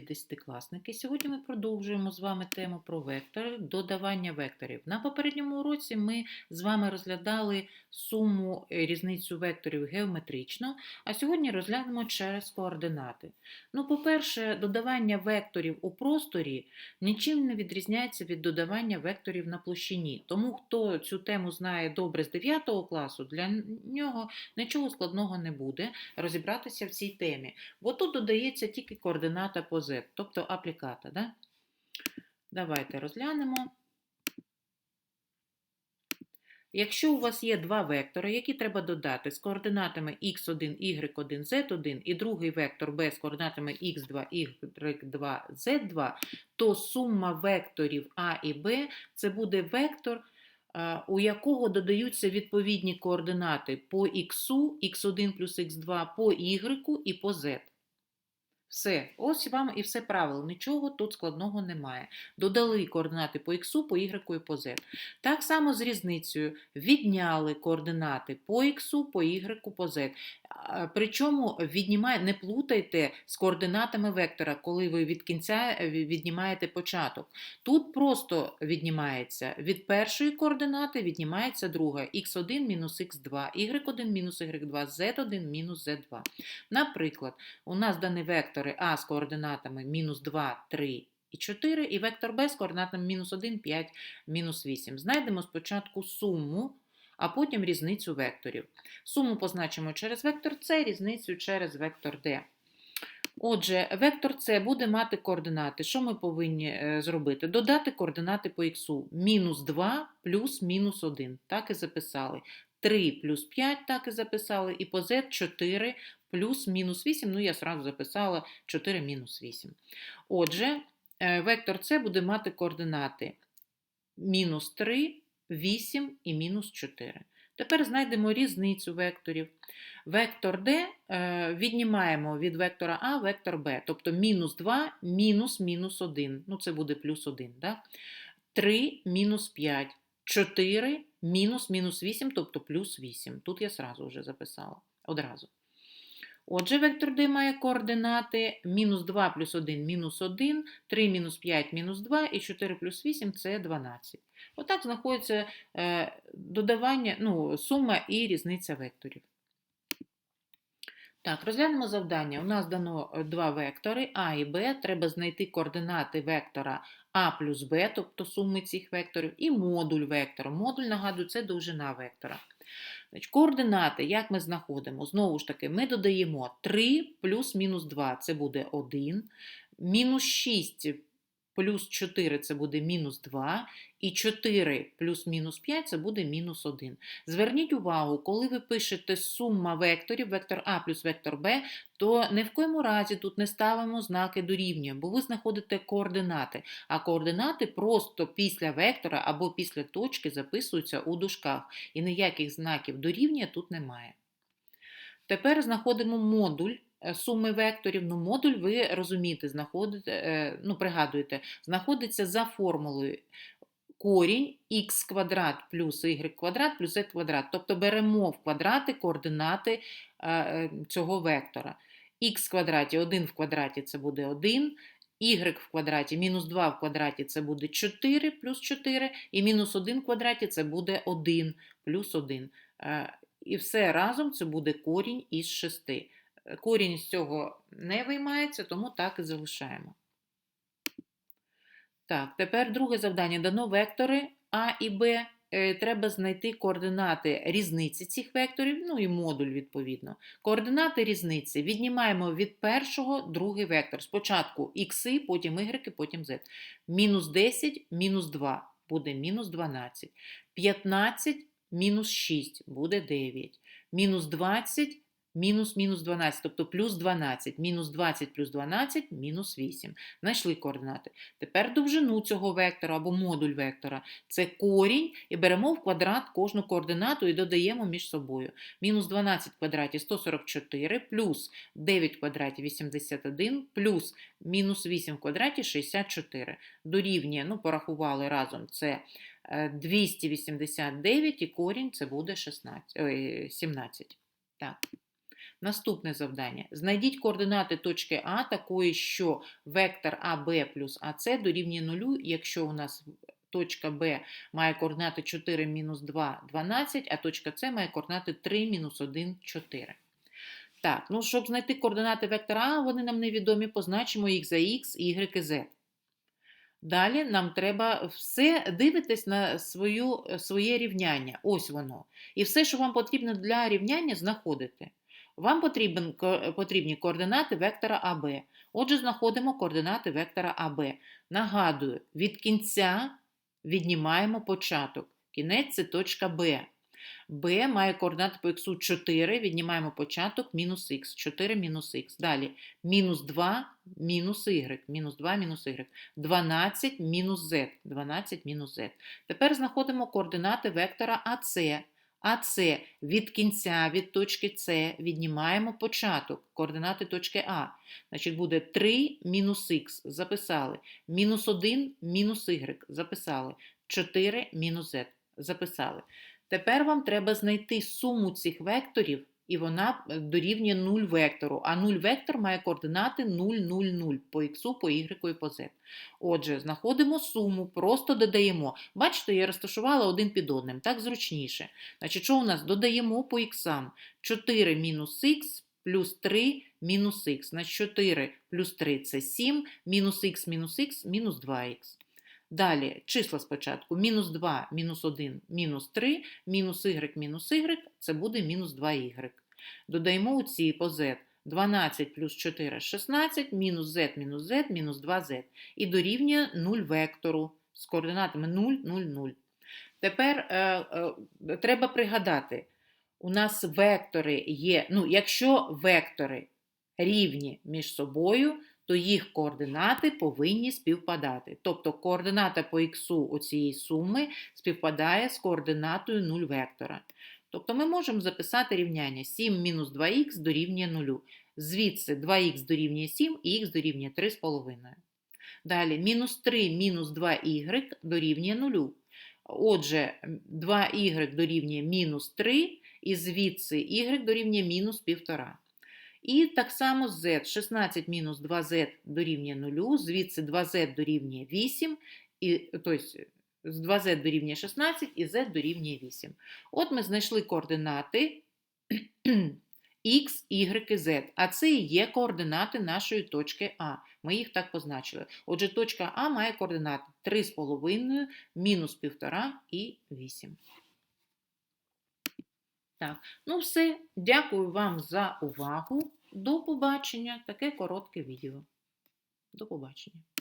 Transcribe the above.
Десятикласники. Сьогодні ми продовжуємо з вами тему про вектори, додавання векторів. На попередньому уроці ми з вами розглядали суму е, різницю векторів геометрично, а сьогодні розглянемо через координати. Ну, по-перше, додавання векторів у просторі нічим не відрізняється від додавання векторів на площині. Тому хто цю тему знає добре з 9 класу, для нього нічого складного не буде розібратися в цій темі. Бо тут додається тільки координата по z, тобто апліката. Да? Давайте розглянемо. Якщо у вас є два вектори, які треба додати з координатами x1, y1, z1 і другий вектор b з координатами x2, y2, z2, то сума векторів a і b це буде вектор, у якого додаються відповідні координати по x, x1 плюс x2, по y і по z. Все, ось вам і все правило. Нічого тут складного немає. Додали координати по х, по y і по z. Так само з різницею відняли координати по х, по y, по z. Причому віднімає, не плутайте з координатами вектора, коли ви від кінця е, віднімаєте початок. Тут просто віднімається від першої координати, віднімається друга x1 мінус x2, y1 мінус y2, z1 мінус z2. Наприклад, у нас дані вектори А з координатами мінус 2, 3 і 4, і вектор Б з координатами мінус 1, 5, мінус 8. Знайдемо спочатку суму, а потім різницю векторів. Суму позначимо через вектор С, різницю через вектор Д. Отже, вектор С буде мати координати. Що ми повинні е, зробити? Додати координати по х. Мінус 2 плюс мінус 1. Так і записали. 3 плюс 5, так і записали, і по z 4 плюс мінус 8, ну я сразу записала 4 мінус 8. Отже, е, вектор С буде мати координати мінус 3, 8 і мінус 4. Тепер знайдемо різницю векторів. Вектор D е, віднімаємо від вектора А вектор Б, тобто мінус 2, мінус мінус 1. Ну, це буде плюс 1. Да? 3 мінус 5, 4 мінус мінус 8, тобто плюс 8. Тут я сразу вже записала. Одразу. Отже, вектор D має координати мінус 2 плюс 1 мінус 1, 3 мінус 5 мінус 2 і 4 плюс 8 це 12. Отак знаходиться е, додавання, ну, сума і різниця векторів. Так, розглянемо завдання. У нас дано е, два вектори А і Б. Треба знайти координати вектора А плюс Б, тобто суми цих векторів, і модуль вектора. Модуль, нагадую, це довжина вектора. Значить, Координати, як ми знаходимо? Знову ж таки, ми додаємо 3 плюс мінус 2 це буде 1, мінус 6 плюс 4 це буде мінус 2, і 4 плюс мінус 5 це буде мінус 1. Зверніть увагу, коли ви пишете сума векторів, вектор А плюс вектор Б, то ні в коєму разі тут не ставимо знаки дорівнює, бо ви знаходите координати, а координати просто після вектора або після точки записуються у дужках, і ніяких знаків дорівнює тут немає. Тепер знаходимо модуль суми векторів. Ну, модуль, ви розумієте, знаходите, е, ну, пригадуєте, знаходиться за формулою корінь х квадрат плюс y квадрат плюс z квадрат. Тобто беремо в квадрати координати е, цього вектора. х квадраті 1 в квадраті це буде 1, y в квадраті мінус 2 в квадраті це буде 4 плюс 4, і мінус 1 в квадраті це буде 1 плюс 1. І все разом це буде корінь із 6. Корінь з цього не виймається, тому так і залишаємо. Так, тепер друге завдання. Дано вектори А і Б. Е, Треба знайти координати різниці цих векторів, ну і модуль, відповідно. Координати різниці віднімаємо від першого другий вектор. Спочатку х, потім y, потім z. Мінус 10, мінус 2 буде мінус 12. 15 мінус 6 буде 9. Мінус 20, мінус мінус 12, тобто плюс 12. Мінус 20 плюс 12, мінус 8. Знайшли координати. Тепер довжину цього вектора або модуль вектора. Це корінь, і беремо в квадрат кожну координату і додаємо між собою. Мінус 12 в квадраті 144, плюс 9 в квадраті 81, плюс мінус 8 в квадраті 64. Дорівнює, ну, порахували разом, це 289 і корінь це буде 16, ой, 17. Так. Наступне завдання. Знайдіть координати точки А такої, що вектор АБ плюс АС дорівнює нулю, якщо у нас точка Б має координати 4 мінус 2 12, а точка С має координати 3 мінус 1 4. Так, ну щоб знайти координати вектора А, вони нам невідомі, позначимо їх за Х, Y і Z. Далі нам треба все дивитись на свою, своє рівняння. Ось воно. І все, що вам потрібно для рівняння, знаходите. Вам потрібен, потрібні координати вектора АБ. Отже, знаходимо координати вектора АБ. Нагадую, від кінця віднімаємо початок. Кінець це точка Б. Б має координати по х 4, віднімаємо початок мінус х, 4 мінус х. Далі мінус 2 мінус y, мінус 2 мінус y. 12 мінус z, 12 мінус z. Тепер знаходимо координати вектора АС. АС від кінця, від точки С віднімаємо початок, координати точки А. Значить, буде 3 мінус х, записали. Мінус 1 мінус y, записали. 4 мінус z, записали. Тепер вам треба знайти суму цих векторів, і вона е, дорівнює 0 вектору. А 0 вектор має координати 0, 0, 0 по х, по y і по z. Отже, знаходимо суму, просто додаємо. Бачите, я розташувала один під одним, так зручніше. Значить, що у нас? Додаємо по х. 4 мінус х плюс 3 мінус х. Значить, 4 плюс 3 – це 7, мінус х мінус х мінус 2х. Далі числа спочатку. Мінус 2, мінус 1, мінус 3, мінус y, мінус y – це буде мінус 2y. Додаємо у ці по z. 12 плюс 4 – 16, мінус z, мінус z, мінус 2z. І дорівнює 0 вектору з координатами 0, 0, 0. Тепер е, е, треба пригадати, у нас вектори є, ну, якщо вектори рівні між собою, то їх координати повинні співпадати. Тобто координата по х оцієї суми співпадає з координатою 0 вектора. Тобто ми можемо записати рівняння 7 мінус 2х дорівнює 0. Звідси 2х дорівнює 7 і х дорівнює 3,5. Далі мінус 3 мінус 2y дорівнює 0. Отже, 2y дорівнює мінус 3, і звідси y дорівнює мінус 1,5. І так само z. 16 мінус 2z дорівнює 0, звідси 2z дорівнює 8, і, тобто з 2z дорівнює 16 і z дорівнює 8. От ми знайшли координати x, y z, а це і є координати нашої точки А. Ми їх так позначили. Отже, точка А має координати 3,5, мінус 1,5 і 8. Так, ну все. Дякую вам за увагу. До побачення. Таке коротке відео. До побачення.